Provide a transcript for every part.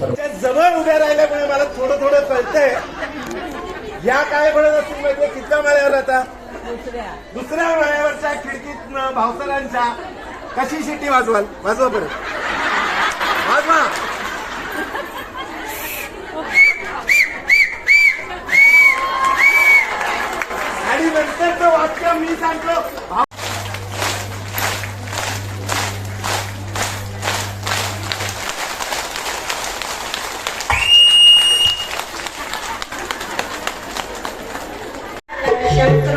जवळ उभ्या राहिल्यामुळे मला थोडं थोडं कळतंय. या काय म्हणत असतील म्हणजे कितव्या माळ्यावर आता. दुसऱ्या. माळ्यावरच्या खिडकीत भावसरांच्या कशी शिट्टी वाजवाल? वाजवा बरं. वाजवा.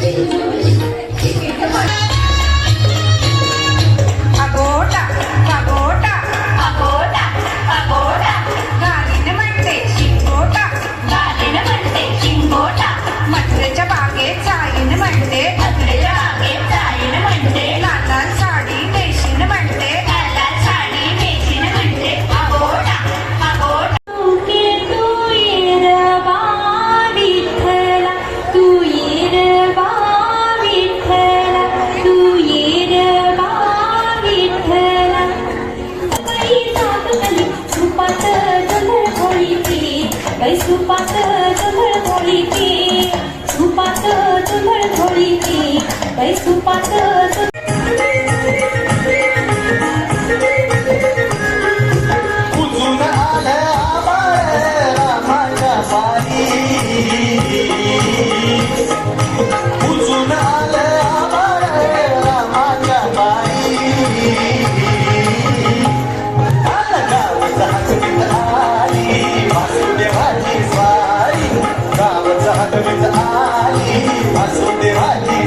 Thank you. झळझळीती ती सुपात That's what they right.